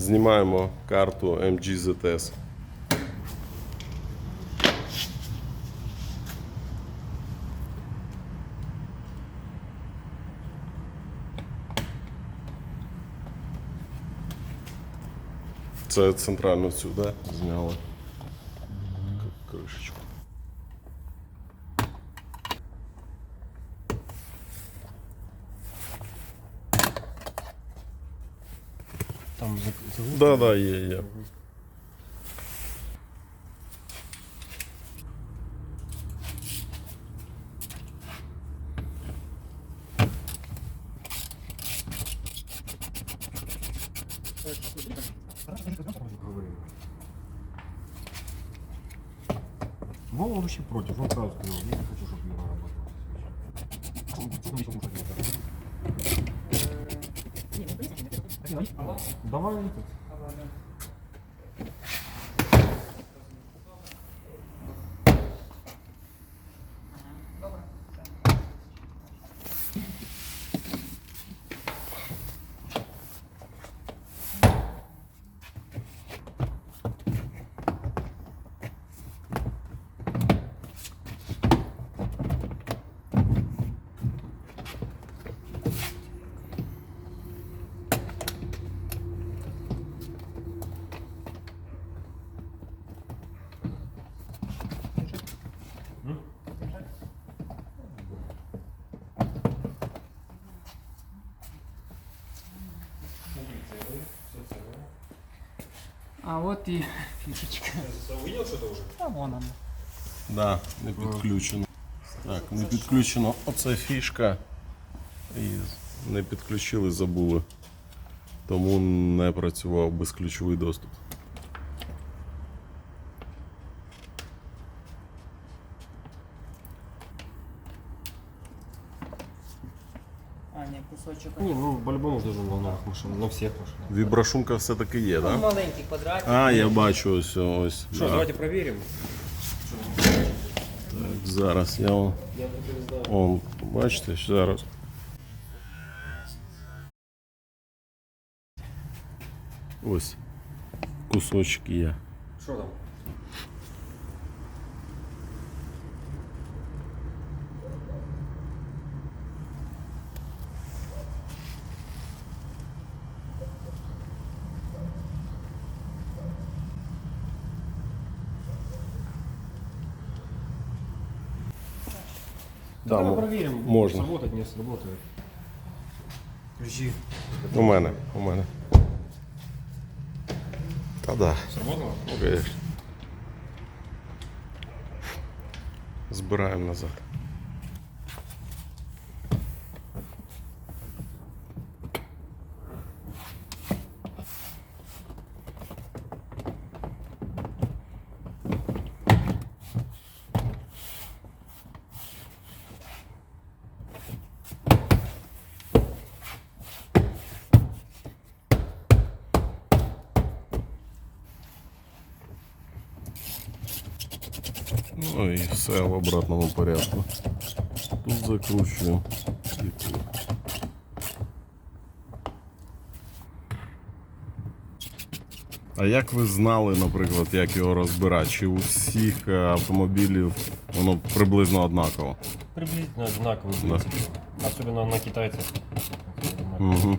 Знімаємо карту MGZS. Це центральну цю, да? Зняли. Кришечку. Там за- за- Да, да, є, є. Вова вообще против, он сразу сказал, я не хочу, чтобы Юра работал. 어? 나만 А вот и фишечка. Увидел что-то уже? А вон она. Да, не підключено. Так, не підключено. Оце фішка. І не підключили, забули. Тому не працював безключовий доступ. А, не, кусочек. Не, ну по-любому же должен был на новых машинах, на всех машинах. Вібрашумка все-таки є, Ну, так? Да? маленький квадратик. А, я бачу ось ось. Что, да. давайте проверим. Так, зараз я вам. Я тут не знаю. Он, бачите, зараз. Ось. Кусочки є. Что там? Да, Давай мо- проверим. можно. Сработает, не сработает. Ключи. У мене, у мене. Та да. Сработало? Ну, конечно. Збираємо назад. Ну і все в обратному порядку. Тут закручуємо. І тут. А як ви знали, наприклад, як його розбирати? Чи у всіх е, автомобілів воно приблизно однаково? Приблизительно одинаковый, в принципе. Особенно на китайцах. Угу.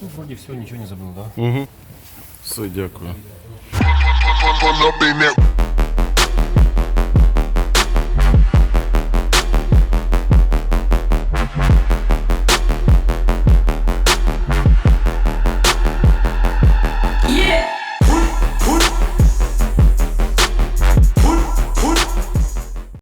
Ну, вроде все, ничего не забыл, да? Угу. Все, дякую.